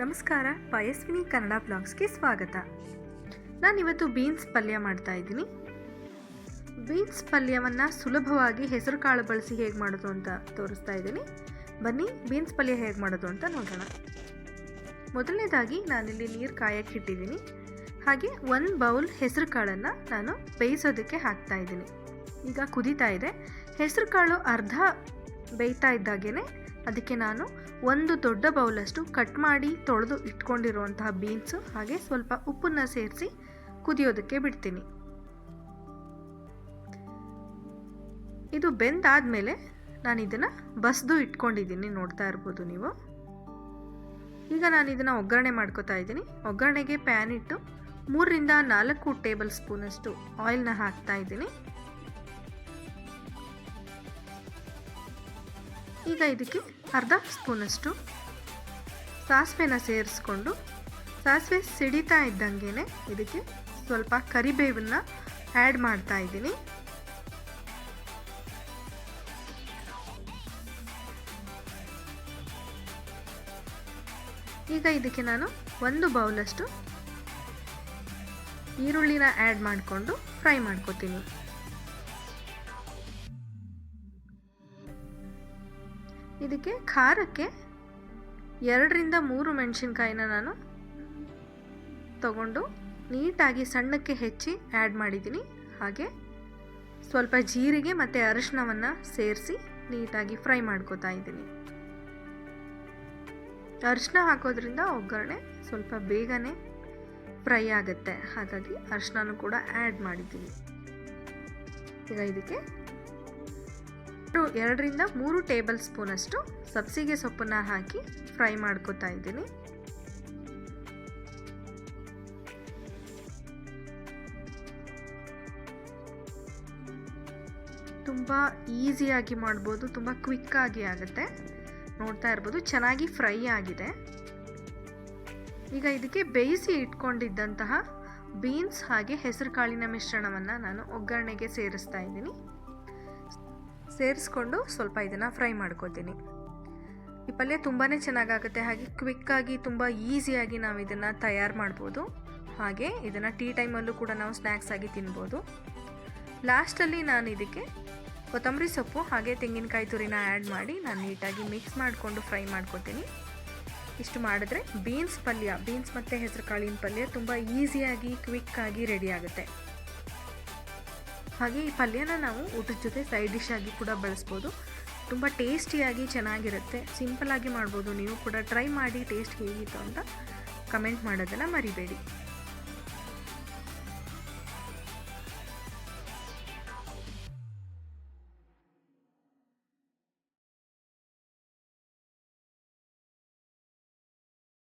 ನಮಸ್ಕಾರ, ಪಯಸ್ವಿನಿ ಕನ್ನಡ ಬ್ಲಾಗ್ಸ್ಗೆ ಸ್ವಾಗತ. ನಾನಿವತ್ತು ಬೀನ್ಸ್ ಪಲ್ಯ ಮಾಡ್ತಾ ಇದ್ದೀನಿ. ಬೀನ್ಸ್ ಪಲ್ಯವನ್ನು ಸುಲಭವಾಗಿ ಹೆಸರು ಕಾಳು ಬಳಸಿ ಹೇಗೆ ಮಾಡೋದು ಅಂತ ತೋರಿಸ್ತಾ ಇದ್ದೀನಿ. ಬನ್ನಿ ಬೀನ್ಸ್ ಪಲ್ಯ ಹೇಗೆ ಮಾಡೋದು ಅಂತ ನೋಡೋಣ. ಮೊದಲನೇದಾಗಿ ನಾನಿಲ್ಲಿ ನೀರು ಕಾಯಕ್ಕೆ ಇಟ್ಟಿದ್ದೀನಿ. ಹಾಗೆ ಒಂದು ಬೌಲ್ ಹೆಸರು ಕಾಳನ್ನು ನಾನು ಬೇಯಿಸೋದಕ್ಕೆ ಹಾಕ್ತಾ ಇದ್ದೀನಿ. ಈಗ ಕುದೀತಾ ಇದೆ. ಹೆಸರು ಕಾಳು ಅರ್ಧ ಬೇಯ್ತಾ ಇದ್ದಾಗೇ ಅದಕ್ಕೆ ನಾನು ಒಂದು ದೊಡ್ಡ ಬೌಲಷ್ಟು ಕಟ್ ಮಾಡಿ ತೊಳೆದು ಇಟ್ಕೊಂಡಿರುವಂತಹ ಬೀನ್ಸು ಹಾಗೆ ಸ್ವಲ್ಪ ಉಪ್ಪನ್ನು ಸೇರಿಸಿ ಕುದಿಯೋದಕ್ಕೆ ಬಿಡ್ತೀನಿ. ಇದು ಬೆಂದಾದಮೇಲೆ ನಾನು ಇದನ್ನು ಬಸ್ದು ಇಟ್ಕೊಂಡಿದ್ದೀನಿ, ನೋಡ್ತಾ ಇರ್ಬೋದು ನೀವು. ಈಗ ನಾನು ಇದನ್ನು ಒಗ್ಗರಣೆ ಮಾಡ್ಕೋತಾ ಇದ್ದೀನಿ. ಒಗ್ಗರಣೆಗೆ ಪ್ಯಾನ್ ಇಟ್ಟು ಮೂರರಿಂದ ನಾಲ್ಕು ಟೇಬಲ್ ಸ್ಪೂನಷ್ಟು ಆಯಿಲ್ನ ಹಾಕ್ತಾ ಇದ್ದೀನಿ. ಈಗ ಇದಕ್ಕೆ ಅರ್ಧ ಸ್ಪೂನಷ್ಟು ಸಾಸಿವೆನ ಸೇರಿಸ್ಕೊಂಡು ಸಾಸಿವೆ ಸಿಡಿತಾ ಇದ್ದಂಗೆ ಇದಕ್ಕೆ ಸ್ವಲ್ಪ ಕರಿಬೇವನ್ನು ಆ್ಯಡ್ ಮಾಡ್ತಾ ಇದ್ದೀನಿ. ಈಗ ಇದಕ್ಕೆ ನಾನು ಒಂದು ಬೌಲಷ್ಟು ಈರುಳ್ಳಿನ ಆ್ಯಡ್ ಮಾಡಿಕೊಂಡು ಫ್ರೈ ಮಾಡ್ಕೋತೀನಿ. ಇದಕ್ಕೆ ಖಾರಕ್ಕೆ ಎರಡರಿಂದ ಮೂರು ಮೆಣಸಿನ್ಕಾಯಿನ ನಾನು ತಗೊಂಡು ನೀಟಾಗಿ ಸಣ್ಣಕ್ಕೆ ಹೆಚ್ಚಿ ಆ್ಯಡ್ ಮಾಡಿದ್ದೀನಿ. ಹಾಗೆ ಸ್ವಲ್ಪ ಜೀರಿಗೆ ಮತ್ತು ಅರಿಶಿನವನ್ನು ಸೇರಿಸಿ ನೀಟಾಗಿ ಫ್ರೈ ಮಾಡ್ಕೋತಾ ಇದ್ದೀನಿ. ಅರಿಶಿನ ಹಾಕೋದ್ರಿಂದ ಒಗ್ಗರಣೆ ಸ್ವಲ್ಪ ಬೇಗನೆ ಫ್ರೈ ಆಗುತ್ತೆ. ಹಾಗಾಗಿ ಅರಿಶಿನೂ ಕೂಡ ಆ್ಯಡ್ ಮಾಡಿದ್ದೀನಿ. ಈಗ ಇದಕ್ಕೆ ಎರಡರಿಂದ ಮೂರು ಟೇಬಲ್ ಸ್ಪೂನಷ್ಟು ಸಬ್ಸಿಗೆ ಸೊಪ್ಪನ್ನು ಹಾಕಿ ಫ್ರೈ ಮಾಡ್ಕೋತಾ ಇದ್ದೀನಿ. ತುಂಬ ಈಸಿಯಾಗಿ ಮಾಡ್ಬೋದು, ತುಂಬ ಕ್ವಿಕ್ಕಾಗಿ ಆಗುತ್ತೆ. ನೋಡ್ತಾ ಇರ್ಬೋದು, ಚೆನ್ನಾಗಿ ಫ್ರೈ ಆಗಿದೆ. ಈಗ ಇದಕ್ಕೆ ಬೇಯಿಸಿ ಇಟ್ಕೊಂಡಿದ್ದಂತಹ ಬೀನ್ಸ್ ಹಾಗೆ ಹೆಸರು ಕಾಳಿನ ಮಿಶ್ರಣವನ್ನು ನಾನು ಒಗ್ಗರಣೆಗೆ ಸೇರಿಸ್ತಾ ಇದ್ದೀನಿ. ಸೇರಿಸ್ಕೊಂಡು ಸ್ವಲ್ಪ ಇದನ್ನು ಫ್ರೈ ಮಾಡ್ಕೋತೀನಿ. ಈ ಪಲ್ಯ ತುಂಬಾ ಚೆನ್ನಾಗಾಗುತ್ತೆ. ಹಾಗೆ ಕ್ವಿಕ್ಕಾಗಿ ತುಂಬ ಈಸಿಯಾಗಿ ನಾವು ಇದನ್ನು ತಯಾರು ಮಾಡ್ಬೋದು. ಹಾಗೆ ಇದನ್ನು ಟೀ ಟೈಮಲ್ಲೂ ಕೂಡ ನಾವು ಸ್ನ್ಯಾಕ್ಸ್ ಆಗಿ ತಿನ್ಬೋದು. ಲಾಸ್ಟಲ್ಲಿ ನಾನು ಇದಕ್ಕೆ ಕೊತ್ತಂಬರಿ ಸೊಪ್ಪು ಹಾಗೆ ತೆಂಗಿನಕಾಯಿ ತುರಿನ ಆ್ಯಡ್ ಮಾಡಿ ನಾನು ನೀಟಾಗಿ ಮಿಕ್ಸ್ ಮಾಡಿಕೊಂಡು ಫ್ರೈ ಮಾಡ್ಕೋತೀನಿ. ಇಷ್ಟು ಮಾಡಿದ್ರೆ ಬೀನ್ಸ್ ಪಲ್ಯ ಬೀನ್ಸ್ ಮತ್ತು ಹೆಸರು ಕಾಳಿನ ಪಲ್ಯ ತುಂಬ ಈಸಿಯಾಗಿ ಕ್ವಿಕ್ಕಾಗಿ ರೆಡಿ ಆಗುತ್ತೆ. ಹಾಗೆ ಈ ಪಲ್ಯನ ನಾವು ಊಟದ ಜೊತೆ ಸೈಡ್ ಡಿಶ್ ಆಗಿ ಕೂಡ ಬಳಸ್ಬೋದು. ತುಂಬ ಟೇಸ್ಟಿಯಾಗಿ ಚೆನ್ನಾಗಿರುತ್ತೆ. ಸಿಂಪಲ್ಲಾಗಿ ಮಾಡ್ಬೋದು. ನೀವು ಕೂಡ ಟ್ರೈ ಮಾಡಿ ಟೇಸ್ಟ್ ಹೇಗಿತ್ತು ಅಂತ ಕಮೆಂಟ್ ಮಾಡೋದನ್ನು ಮರಿಬೇಡಿ.